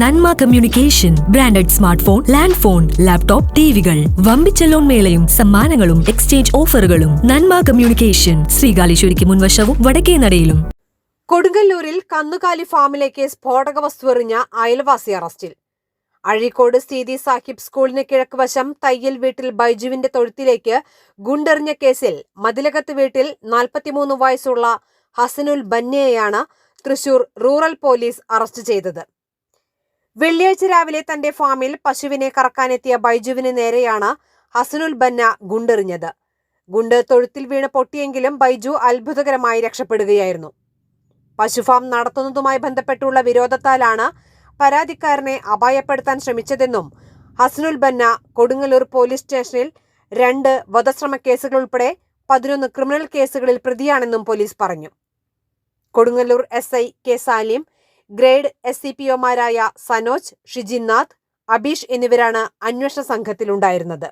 നന്മ communication branded smart phone land phone laptop ടിവികൾ. വമ്പിച്ച loan മേളയും സമ്മാനങ്ങളും എക്സ്ചേഞ്ച് ഓഫറുകളും. നന്മ കമ്മ്യൂണിക്കേഷൻ ശ്രീകാലേശ്വരിക്ക് മുൻവശവും വടക്കേ നടയിലും. കൊടുങ്ങല്ലൂരിൽ കന്നുകാലി ഫാമിലേക്ക് സ്ഫോടക വസ്തു എറിഞ്ഞ അയൽവാസി അറസ്റ്റിൽ. അഴീക്കോട് സ്ഥിതി സാഹിബ് സ്കൂളിന് കിഴക്കുവശം തയ്യൽ വീട്ടിൽ ബൈജുവിന്റെ തൊഴുത്തിലേക്ക് ഗുണ്ടെറിഞ്ഞ കേസിൽ മതിലകത്ത് വീട്ടിൽ നാൽപ്പത്തിമൂന്ന് വയസ്സുള്ള ഹസനുൽ ബന്നയെയാണ് തൃശൂർ റൂറൽ പോലീസ് അറസ്റ്റ് ചെയ്തത്. വെള്ളിയാഴ്ച രാവിലെ തന്റെ ഫാമിൽ പശുവിനെ കറക്കാനെത്തിയ ബൈജുവിന് നേരെയാണ് ഹസനുൽ ബന്ന ഗുണ്ടെറിഞ്ഞത്. ഗുണ്ട് തൊഴുത്തിൽ വീണ് പൊട്ടിയെങ്കിലും ബൈജു അത്ഭുതകരമായി രക്ഷപ്പെടുകയായിരുന്നു. പശുഫാം നടത്തുന്നതുമായി ബന്ധപ്പെട്ടുള്ള വിരോധത്താലാണ് പരാതിക്കാരനെ അപായപ്പെടുത്താൻ ശ്രമിച്ചതെന്നും ഹസനുൽ ബന്ന കൊടുങ്ങല്ലൂർ പോലീസ് സ്റ്റേഷനിൽ രണ്ട് വധശ്രമ കേസുകൾ ഉൾപ്പെടെ പതിനൊന്ന് ക്രിമിനൽ കേസുകളിൽ പ്രതിയാണെന്നും പോലീസ് പറഞ്ഞു. Kodungallur S I K Salim grade S C P ഒമാരായ സനോജ് ഷിജിൻനാഥ് അബീഷ് എന്നിവരാണ് അന്വേഷണ സംഘത്തിലുണ്ടായിരുന്നത്.